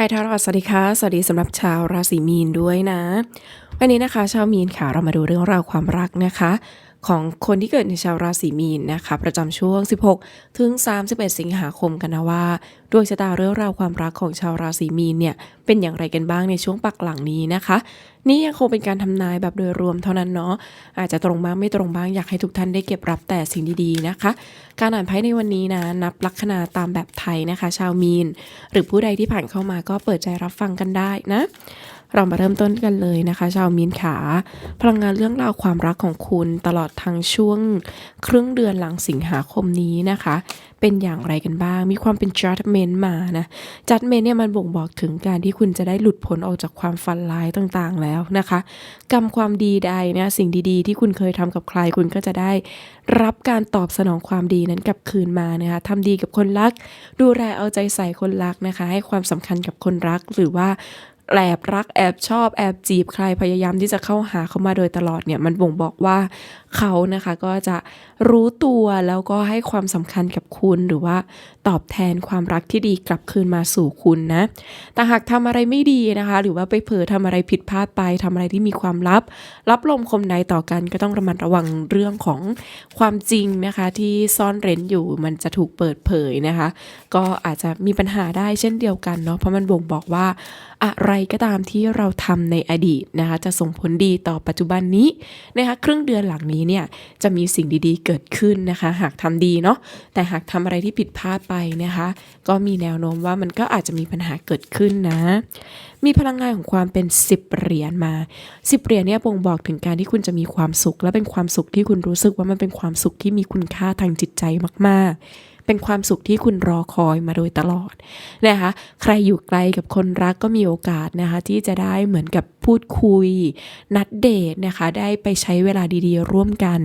ไฮทารอดสวัสดีค่ะ สวัสดีสำหรับชาวราศีมีนด้วยนะ วันนี้นะคะ ชาวมีนค่ะ เรามาดูเรื่องราวความรักนะคะ ของคนที่เกิดในชาวราศีมีนนะคะ ประจำช่วง 16 ถึง 31 สิงหาคมกันนะว่าดวงชะตาเรื่องราวความรักของชาวราศีมีนเนี่ยเป็นอย่างไรกันบ้างในช่วงปักหลังนี้นะคะ นี่ยังคงเป็นการทำนายแบบโดยรวมเท่านั้นเนาะอาจจะตรงบ้างไม่ตรงบ้างอยากให้ทุกท่านได้เก็บรับแต่สิ่งดีๆนะคะ การอ่านไพ่ในวันนี้นะนับลัคนาตามแบบไทยนะคะ ชาวมีน หรือผู้ใดที่ผ่านเข้ามาก็เปิดใจรับฟังกันได้นะ เรามาเริ่มต้นกันเลยนะคะ ชาวมีนขา พลังงานเรื่องราวความรักของคุณตลอดทั้งช่วงครึ่งเดือนหลังสิงหาคมนี้นะคะ เป็นอย่างไรกันบ้าง มีความเป็น judgment มานะ judgment เนี่ยมันบ่งบอกถึงการที่คุณจะได้หลุดพ้นออกจากความฝันร้ายต่างๆแล้วนะคะกรรมความดีใดเนี่ยสิ่งดีๆ ที่คุณเคยทำกับใครคุณก็จะได้รับการตอบสนองความดีนั้นกลับคืนมานะคะทำดีกับคนรัก ดูแลเอาใจใส่คนรักนะคะ ให้ความสำคัญกับคนรักหรือว่า แอบรักแอบชอบแอบจีบใครพยายามที่จะเข้าหาเขามาโดยตลอดเนี่ยมันบ่งบอกว่า เขานะคะก็จะรู้ตัวแล้วก็ให้ความสำคัญกับคุณหรือว่าตอบแทนความรักที่ดีกลับคืนมาสู่คุณนะ แต่หากทำอะไรไม่ดีนะคะ หรือว่าไปเผลอทำอะไรผิดพลาดไปทำอะไรที่มีความลับ รับลมคมในต่อกันก็ต้องระมัดระวังเรื่องของความจริงนะคะ ที่ซ่อนเร้นอยู่มันจะถูกเปิดเผยนะคะ ก็อาจจะมีปัญหาได้เช่นเดียวกันเนาะเพราะมันบ่งบอกว่าอะไรก็ตามที่เราทำในอดีตนะคะ จะส่งผลดีต่อปัจจุบันนี้นะคะครึ่งเดือนหลังนี้เนี่ยจะมีสิ่งดีๆเกิดขึ้นนะคะ หากทำดีเนาะแต่หากทำอะไรที่ผิดพลาดไปนะคะ ก็มีแนวโน้มว่ามันก็อาจจะมีปัญหาเกิดขึ้นนะ มีพลังงานของความเป็น 10 เหรียญมา 10 เหรียญเนี่ยบ่งบอกถึงการที่คุณจะมีความสุข และเป็นความสุขที่คุณรู้สึกว่ามันเป็นความสุขที่มีคุณค่าทางจิตใจมากๆเป็นความสุขที่คุณรอคอยมาโดยตลอดนะคะ ใครอยู่ไกลกับคนรักก็มีโอกาสนะคะที่จะได้เหมือนกับ พูดคุย นัดเดทนะคะ ได้ไปใช้เวลาดีๆ ร่วมกัน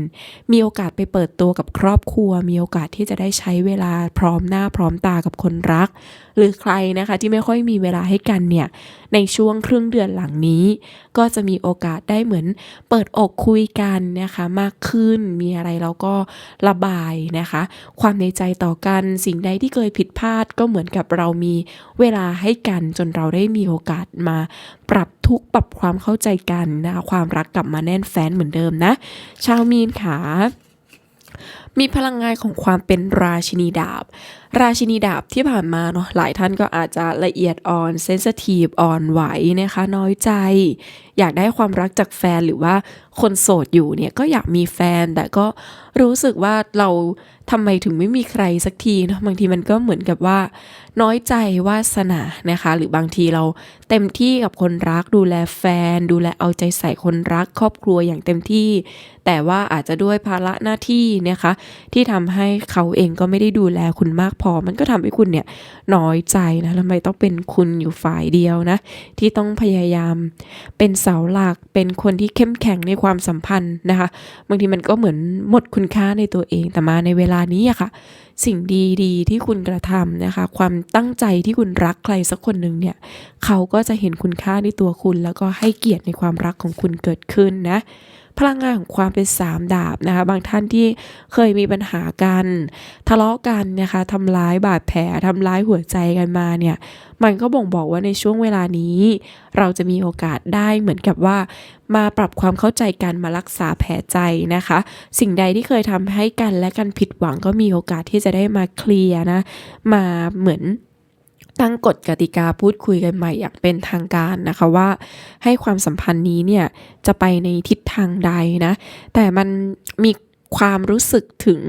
มีโอกาสไปเปิดตัวกับครอบครัว มีโอกาสที่จะได้ใช้เวลาพร้อมหน้าพร้อมตากับคนรัก หรือใครนะคะที่ไม่ค่อยมีเวลาให้กันเนี่ย ในช่วงครึ่งเดือนหลังนี้ ก็จะมีโอกาสได้เหมือนเปิดอกคุยกันนะคะ มากขึ้น มีอะไรเราก็ระบายนะคะ ความในใจต่อกัน สิ่งใดที่เคยผิดพลาดก็เหมือนกับเรามีเวลาให้กันจนเราได้มีโอกาสมาปรับทุกปรับความเข้าใจกันนะคะความรักกลับมาแน่นแฟ้นเหมือนเดิมนะ ชาวมีนขามีพลังงานของความเป็นราชินีดาบ ราชินีดาบที่ผ่านมาเนาะหลายท่านก็อาจจะละเอียดอ่อนเซนสทีฟอ่อนไหวนะคะ น้อยใจ อยากได้ความรักจากแฟนหรือว่าคนโสดอยู่เนี่ยก็อยากมีแฟนแต่ก็รู้สึกว่าเราทำไมถึงไม่มีใครสักทีเนาะบางทีมันก็เหมือนกับว่า น้อยใจวาสนานะคะ หรือบางทีเราเต็มที่กับคนรักดูแลแฟน ดูแลเอาใจใส่คนรักครอบครัวอย่างเต็มที่ แต่ว่าอาจจะด้วยภาระหน้าที่นะคะ ที่ทำให้เขาเองก็ไม่ได้ดูแลคุณมากพอมันก็ทำให้คุณเนี่ยน้อยใจนะทำไมต้องเป็นคุณอยู่ฝ่ายเดียวนะ ที่ต้องพยายาม เป็นเสาหลักเป็นคนที่เข้มแข็งในความสัมพันธ์นะคะบางทีมันก็เหมือนหมดคุณค่าในตัวเองแต่มาในเวลานี้อะค่ะ สิ่งดีๆ ที่คุณกระทำนะคะ ความตั้งใจที่คุณรักใครสักคนหนึ่งเนี่ยเขาก็จะเห็นคุณค่าในตัวคุณ แล้วก็ให้เกียรติในความรักของคุณเกิดขึ้นนะ พลังงานของความเป็นสามดาบนะคะ บางท่านที่เคยมีปัญหากัน ทะเลาะกันนะคะทำร้ายบาดแผลทำร้ายหัวใจกันมาเนี่ย มันก็บ่งบอกว่าในช่วงเวลานี้ เราจะมีโอกาสได้เหมือนกับว่า มาปรับความเข้าใจกันมารักษาแผลใจนะคะ สิ่งใดที่เคยทำให้กันและกันผิดหวังก็มีโอกาสที่จะได้มาเคลียร์นะ มาเหมือน ตั้งกฎกติกาพูดคุยกันใหม่อย่างเป็นทางการนะคะว่า ให้ความสัมพันธ์นี้เนี่ยจะไปในทิศทางใดนะ แต่มันมีความรู้สึกถึง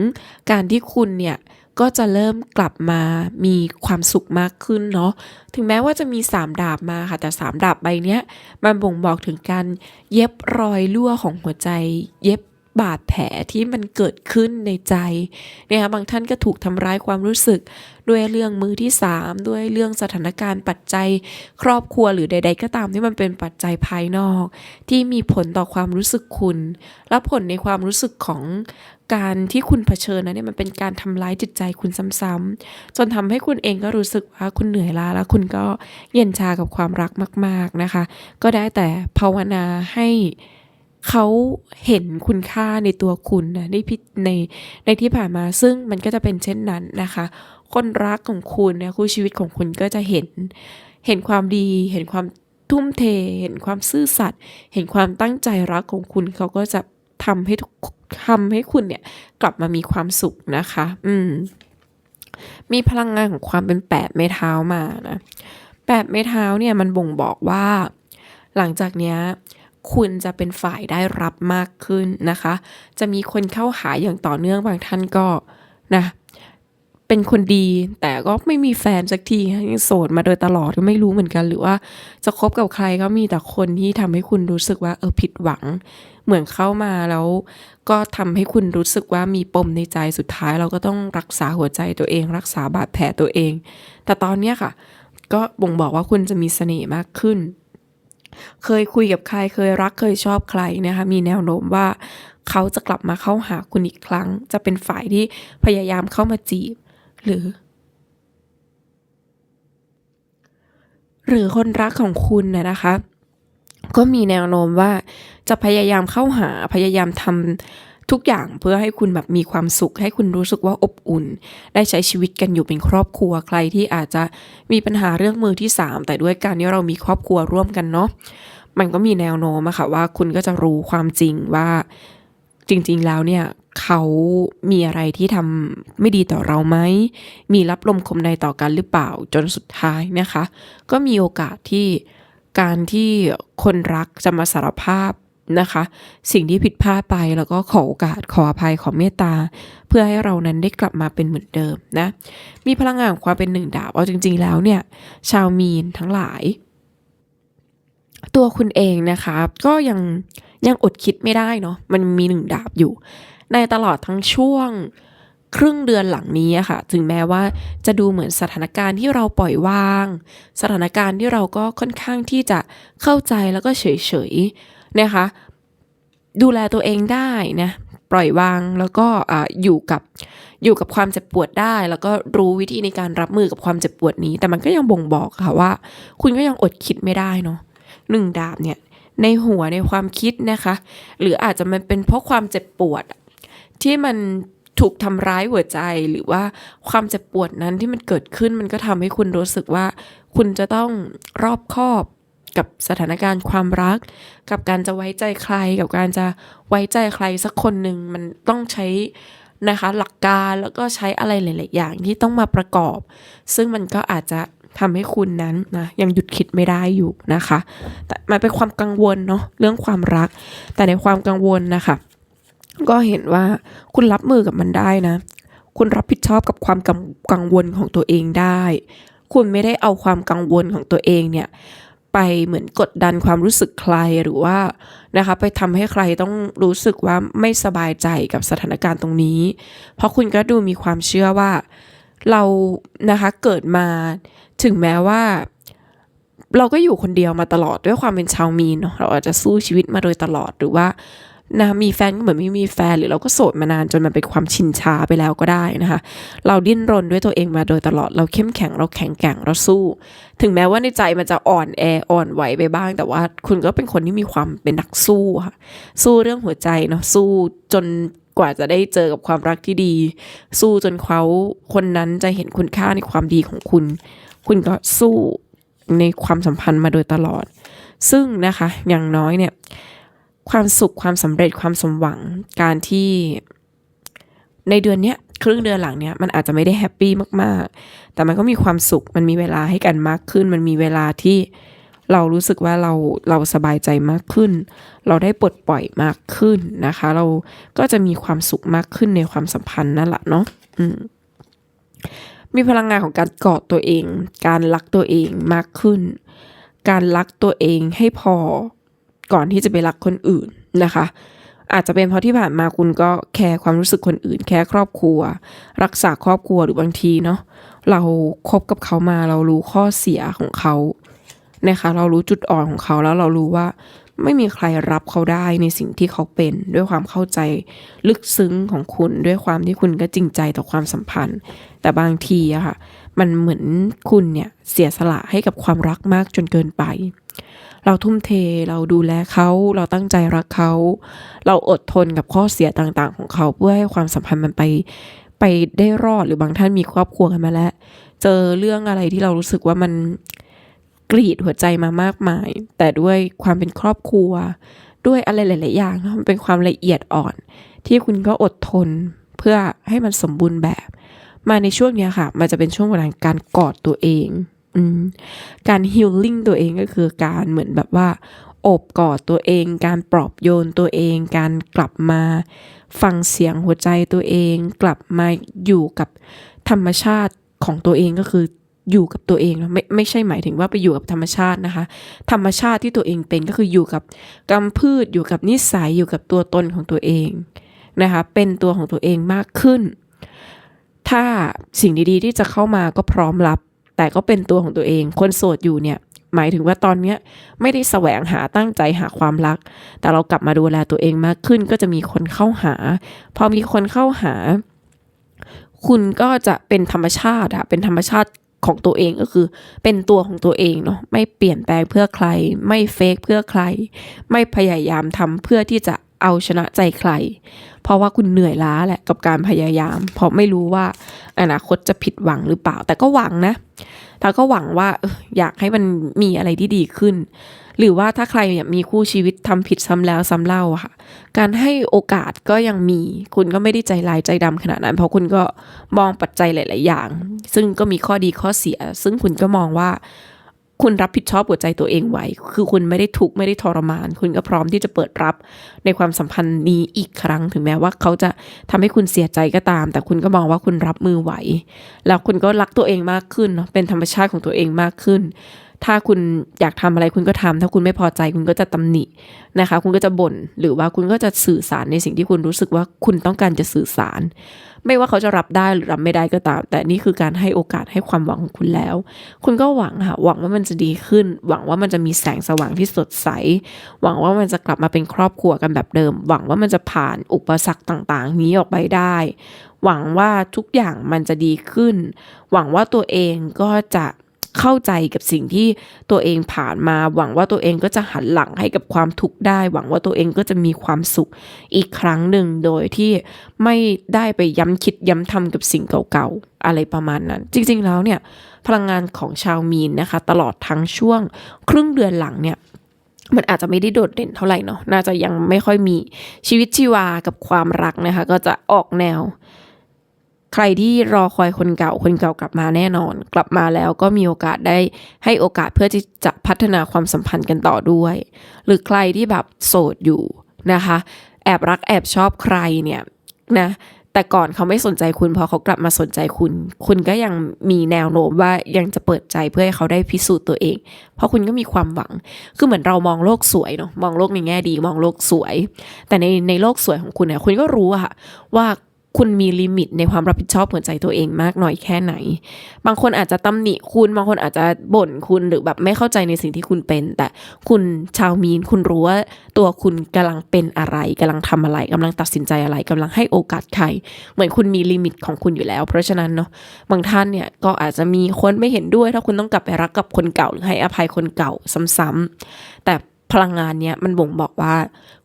การที่คุณเนี่ยก็จะเริ่มกลับมามีความสุขมากขึ้นเนาะ ถึงแม้ว่าจะมี 3 ดาบมาค่ะ แต่ 3 ดาบใบเนี้ย มันบ่งบอกถึงการเย็บรอยรั่วของหัวใจ เย็บ บาดแผลที่มันเกิดขึ้นในใจนะคะบางท่านก็ถูกทำร้ายความรู้สึก ด้วยเรื่องมือที่ 3 ด้วยเรื่องสถานการณ์ปัจจัย ครอบครัวหรือใด ๆ ก็ตามที่มันเป็นปัจจัยภายนอก ที่มีผลต่อความรู้สึกคุณ และผลในความรู้สึกของการที่คุณเผชิญนะเนี่ยมันเป็นการทำร้ายจิตใจคุณซ้ำๆจนทำให้คุณเองก็รู้สึกว่าคุณเหนื่อยล้าแล้วคุณก็เย็นชากับความรักมาก ๆนะคะ ก็ได้แต่ภาวนาให้ เขาเห็นคุณค่าในตัวคุณนะในพิในในที่ผ่านมาซึ่งมันก็จะเป็นเช่นนั้นนะคะ คนรักของคุณนะคู่ชีวิตของคุณก็จะเห็น เห็นความดี เห็นความทุ่มเท เห็นความซื่อสัตย์เห็นความตั้งใจรักของคุณเขาก็จะทำให้ทำให้คุณเนี่ยกลับมามีความสุขนะคะ อืม มีพลังงานของความเป็นแปดไม้เท้ามานะแปดไม้เท้าเนี่ยมันบ่งบอกว่า หลังจากเนี้ย คุณจะเป็นฝ่ายได้รับมากขึ้นนะคะ จะมีคนเข้าหาอย่างต่อเนื่องบางท่านก็นะเป็นคนดีแต่ก็ไม่มีแฟนสักทียังโสดมาโดยตลอดก็ไม่รู้เหมือนกัน หรือว่าจะคบกับใครก็มีแต่คนที่ทำให้คุณรู้สึกว่าเออผิดหวัง เหมือนเข้ามาแล้ว ก็ทำให้คุณรู้สึกว่ามีปมในใจสุดท้าย เราก็ต้องรักษาหัวใจตัวเอง รักษาบาดแผลตัวเอง แต่ตอนเนี้ยค่ะ ก็บ่งบอกว่าคุณจะมีเสน่ห์มากขึ้น เคยคุยกับใครเคยรักเคยชอบใครนะคะมีแนวโน้มว่าเขาจะกลับมาเข้าหาคุณอีกครั้ง จะเป็นฝ่ายที่พยายามเข้ามาจีบ หรือ หรือคนรักของคุณนะนะคะ ก็มีแนวโน้มว่าจะพยายามเข้าหาพยายามทำ ทุกอย่างเพื่อให้คุณแบบมีความสุข ให้คุณรู้สึกว่าอบอุ่น ได้ใช้ชีวิตกันอยู่เป็นครอบครัวใครที่อาจจะมีปัญหาเรื่องมือที่สามแต่ด้วยการที่เรามีครอบครัวร่วมกันเนาะมันก็มีแนวโน้มอะค่ะว่าคุณก็จะรู้ความจริงว่าจริง ๆ แล้วเนี่ยเขามีอะไรที่ทำไม่ดีต่อเราไหม มีรับลมคมในต่อกันหรือเปล่าจนสุดท้ายนะคะ ก็มีโอกาสที่การที่คนรักจะมาสารภาพ นะคะ สิ่งที่ผิดพลาดไปแล้วก็ขอโอกาสขออภัยขอเมตตา เพื่อให้เรานั้นได้กลับมาเป็นเหมือนเดิมนะ มีพลังงานความเป็นหนึ่งดาบเอาจริง ๆ แล้วเนี่ย ชาวมีนทั้งหลาย ตัวคุณเองนะคะ ก็ยังยังอดคิดไม่ได้เนาะมันมีหนึ่งดาบอยู่ ในตลอดทั้งช่วงครึ่งเดือนหลังนี้อะค่ะ ถึงแม้ว่าจะดูเหมือนสถานการณ์ที่เราปล่อยวาง สถานการณ์ที่เราก็ค่อนข้างที่จะเข้าใจแล้วก็เฉย นะคะ ดูแลตัวเองได้นะปล่อยวางแล้วก็ออยู่กับอยู่กับความเจ็บปวดได้ แล้วก็รู้วิธีในการรับมือกับความเจ็บปวดนี้ แต่มันก็ยังบ่งบอกค่ะว่า คุณก็ยังอดคิดไม่ได้เนาะหนึ่งดาบเนี่ยในหัวในความคิดนะคะ หรืออาจจะมันเป็นเพราะความเจ็บปวด ที่มันถูกทำร้ายหัวใจหรือว่าความเจ็บปวดนั้นที่มันเกิดขึ้นมันก็ทำให้คุณรู้สึกว่า คุณจะต้องรอบคอบ กับสถานการณ์ความรัก กับการจะไว้ใจใคร กับการจะไว้ใจใครสักคนหนึ่งมันต้องใช้นะคะหลักการแล้วก็ใช้อะไรหลาย ๆ อย่างที่ต้องมาประกอบ ซึ่งมันก็อาจจะทำให้คุณนั้นนะยังหยุดคิดไม่ได้อยู่นะคะ แต่มันเป็นความกังวลเนาะเรื่องความรัก แต่ในความกังวลนะคะ ก็เห็นว่าคุณรับมือกับมันได้นะ คุณรับผิดชอบกับความกังวลของตัวเองได้ คุณไม่ได้เอาความกังวลของตัวเองเนี่ย ไปเหมือนกดดันความรู้สึกใครหรือว่านะคะไปทำให้ใครต้องรู้สึกว่าไม่สบายใจกับสถานการณ์ตรงนี้ เพราะคุณก็ดูมีความเชื่อว่าเรานะคะเกิดมาถึงแม้ว่า เราก็อยู่คนเดียวมาตลอดด้วยความเป็นชาวมีนเนาะเราอาจจะสู้ชีวิตมาโดยตลอดหรือว่า นะมีแฟนก็เหมือนไม่มีแฟน หรือเราก็โสดมานานจนมันเป็นความชินชาไปแล้วก็ได้นะคะ เราดิ้นรนด้วยตัวเองมาโดยตลอด เราเข้มแข็งเราแข็งแกร่งเราสู้ ถึงแม้ว่าในใจมันจะอ่อนแออ่อนไหวไปบ้าง แต่ว่าคุณก็เป็นคนที่มีความเป็นนักสู้ค่ะ สู้เรื่องหัวใจเนาะสู้จนกว่าจะได้เจอกับความรักที่ดี สู้จนเขาคนนั้นจะเห็นคุณค่าในความดีของคุณ คุณก็สู้ในความสัมพันธ์มาโดยตลอด ซึ่งนะคะอย่างน้อยเนี่ย ความสุขความสำเร็จความสมหวัง การที่ในเดือนเนี้ยครึ่งเดือนหลังเนี้ยมันอาจจะไม่ได้แฮปปี้มากๆ แต่มันก็มีความสุขมันมีเวลาให้กันมากขึ้น มันมีเวลาที่เรารู้สึกว่าเราเราสบายใจมากขึ้น เราได้ปลดปล่อยมากขึ้นนะคะ เราก็จะมีความสุขมากขึ้นในความสัมพันธ์นั่นแหละเนาะอืมีพลังงานของการกอดตัวเอง การรักตัวเองมากขึ้น การรักตัวเองให้พอ ก่อนที่จะไปรักคนอื่นนะคะ อาจจะเป็นเพราะที่ผ่านมาคุณก็แคร์ความรู้สึกคนอื่น แคร์ครอบครัว รักษาครอบครัวหรือบางทีเนาะเราคบกับเขามาเรารู้ข้อเสียของเขานะคะ เรารู้จุดอ่อนของเขาแล้วเรารู้ว่าไม่มีใครรับเขาได้ในสิ่งที่เขาเป็น ด้วยความเข้าใจลึกซึ้งของคุณด้วยความที่คุณก็จริงใจต่อความสัมพันธ์ แต่บางทีอะค่ะ มันเหมือนคุณเนี่ยเสียสละให้กับความรักมากจนเกินไป เราทุ่มเทเราดูแลเขาเราตั้งใจรักเขา เราอดทนกับข้อเสียต่างๆ ของเขาเพื่อให้ความสัมพันธ์มันไปไปได้รอดหรือบางท่านมีครอบครัวกันมาแล้ว เจอเรื่องอะไรที่เรารู้สึกว่ามันกรีดหัวใจมามากมาย แต่ด้วยความเป็นครอบครัว ด้วยอะไรหลาย ๆ อย่างมันเป็นความละเอียดอ่อน ที่คุณก็อดทนเพื่อให้มันสมบูรณ์แบบ มาในช่วงนี้ค่ะ มันจะเป็นช่วงเวลาการกอดตัวเอง การฮิลลิ่งตัวเองก็คือการเหมือนแบบว่าโอบกอดตัวเอง การปลอบโยนตัวเอง การกลับมาฟังเสียงหัวใจตัวเอง กลับมาอยู่กับธรรมชาติของตัวเองก็คืออยู่กับตัวเองไม่ไม่ใช่หมายถึงว่าไปอยู่กับธรรมชาตินะคะ ธรรมชาติที่ตัวเองเป็นก็คืออยู่กับกำพืชอยู่กับนิสัยอยู่กับตัวตนของตัวเองนะคะเป็นตัวของตัวเองมากขึ้น ถ้าสิ่งดีๆ ที่จะเข้ามาก็พร้อมรับ แต่ก็เป็นตัวของตัวเอง คนโสดอยู่เนี่ยหมายถึงว่าตอนเนี้ยไม่ได้แสวงหาตั้งใจหาความรัก แต่เรากลับมาดูแลตัวเองมากขึ้น ก็จะมีคนเข้าหา พอมีคนเข้าหา คุณก็จะเป็นธรรมชาติอะเป็นธรรมชาติของตัวเองก็คือเป็นตัวของตัวเองเนาะไม่เปลี่ยนแปลงเพื่อใคร ไม่เฟกเพื่อใคร ไม่พยายามทำเพื่อที่จะเอาชนะใจใคร เพราะว่าคุณเหนื่อยล้าแหละกับการพยายาม เพราะไม่รู้ว่า อนาคตจะผิดหวังหรือเปล่า แต่ก็หวังนะแต่ก็หวังว่าอยากให้มันมีอะไรที่ดีขึ้น หรือว่าถ้าใครมีคู่ชีวิตทำผิดซ้ำแล้วซ้ำเล่าค่ะ การให้โอกาสก็ยังมี คุณก็ไม่ได้ใจลายใจดำขนาดนั้น เพราะคุณก็มองปัจจัยหลาย ๆ อย่าง ซึ่งก็มีข้อดีข้อเสีย ซึ่งคุณก็มองว่า คุณรับผิดชอบหัวใจตัวเองไว้ คือคุณไม่ได้ทุกข์ไม่ได้ทรมาน คุณก็พร้อมที่จะเปิดรับในความสัมพันธ์นี้อีกครั้ง ถึงแม้ว่าเขาจะทำให้คุณเสียใจก็ตาม แต่คุณก็มองว่าคุณรับมือไหว แล้วคุณก็รักตัวเองมากขึ้นเนาะ เป็นธรรมชาติของตัวเองมากขึ้น ถ้าคุณอยากทำอะไรคุณก็ทำถ้าคุณไม่พอใจคุณก็จะตำหนินะคะ คุณก็จะบ่น หรือว่าคุณก็จะสื่อสารในสิ่งที่คุณรู้สึกว่าคุณต้องการจะสื่อสาร ไม่ว่าเขาจะรับได้หรือรับไม่ได้ก็ตาม แต่นี่คือการให้โอกาสให้ความหวังของคุณแล้ว คุณก็หวังค่ะหวังว่ามันจะดีขึ้น หวังว่ามันจะมีแสงสว่างที่สดใส หวังว่ามันจะกลับมาเป็นครอบครัวกันแบบเดิม หวังว่ามันจะผ่านอุปสรรคต่างๆ นี้ออกไปได้ หวังว่าทุกอย่างมันจะดีขึ้น หวังว่าตัวเองก็จะ เข้าใจกับสิ่งที่ตัวเองผ่านมา หวังว่าตัวเองก็จะหันหลังให้กับความทุกข์ได้ หวังว่าตัวเองก็จะมีความสุขอีกครั้งหนึ่งโดยที่ไม่ได้ไปย้ำคิดย้ำทำกับสิ่งเก่าๆอะไรประมาณนั้น จริง ๆ แล้วเนี่ยพลังงานของชาวมีนนะคะ ตลอดทั้งช่วงครึ่งเดือนหลังเนี่ยมันอาจจะไม่ได้โดดเด่นเท่าไหร่เนาะน่าจะยังไม่ค่อยมีชีวิตชีวากับความรักนะคะ ก็จะออกแนว ใครที่รอคอยคนเก่าคนเก่ากลับมาแน่นอน กลับมาแล้วก็มีโอกาสได้ให้โอกาสเพื่อที่จะพัฒนาความสัมพันธ์กันต่อด้วย หรือใครที่แบบโสดอยู่นะคะ แอบรักแอบชอบใครเนี่ยนะแต่ก่อนเขาไม่สนใจคุณพอเขากลับมาสนใจคุณ คุณก็ยังมีแนวโน้มว่ายังจะเปิดใจเพื่อให้เขาได้พิสูจน์ตัวเอง เพราะคุณก็มีความหวัง คือเหมือนเรามองโลกสวยเนาะมองโลกในแง่ดี มองโลกสวย แต่ในในโลกสวยของคุณเนี่ยคุณก็รู้อะค่ะว่า คุณมีลิมิตในความรับผิดชอบหัวใจตัวเองมากน้อยแค่ไหน บางคนอาจจะตำหนิคุณ บางคนอาจจะบ่นคุณหรือแบบไม่เข้าใจในสิ่งที่คุณเป็น แต่คุณชาวมีนคุณรู้ว่าตัวคุณกำลังเป็นอะไรกำลังทำอะไรกำลังตัดสินใจอะไรกำลังให้โอกาสใคร เหมือนคุณมีลิมิตของคุณอยู่แล้ว เพราะฉะนั้นเนาะบางท่านเนี่ยก็อาจจะมีคนไม่เห็นด้วย ถ้าคุณต้องกลับไปรักกับคนเก่าหรือให้อภัยคนเก่าซ้ำๆแต่พลังงานเนี้ยมันบ่งบอกว่า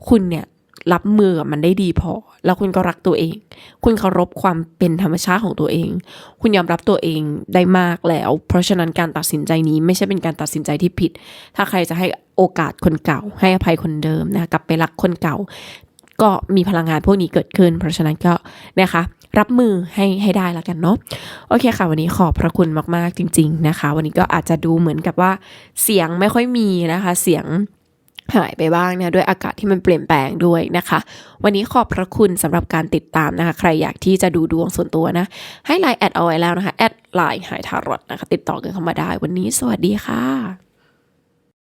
คุณเนี่ย รับมือกับมันได้ดีพอ แล้วคุณก็รักตัวเอง คุณเคารพความเป็นธรรมชาติของตัวเอง คุณยอมรับตัวเองได้มากแล้ว เพราะฉะนั้นการตัดสินใจนี้ไม่ใช่เป็นการตัดสินใจที่ผิด ถ้าใครจะให้โอกาสคนเก่า ให้อภัยคนเดิมนะกลับไปรักคนเก่า ก็มีพลังงานพวกนี้เกิดขึ้น เพราะฉะนั้นก็นะคะรับมือให้ให้ได้แล้วกันเนาะโอเคค่ะ วันนี้ขอบพระคุณมากๆจริง ๆนะคะ วันนี้ก็อาจจะดูเหมือนกับว่าเสียงไม่ค่อยมีนะคะ เสียง หายไปบ้างเนี่ยด้วยอากาศที่มันเปลี่ยนแปลงด้วยนะคะ วันนี้ขอบพระคุณสำหรับการติดตามนะคะ ใครอยากที่จะดูดวงส่วนตัวนะ ให้ไลน์แอดเอาไว้แล้วนะคะแอดไลน์หายทารอตนะคะ ติดต่อกันเข้ามาได้วันนี้สวัสดีค่ะ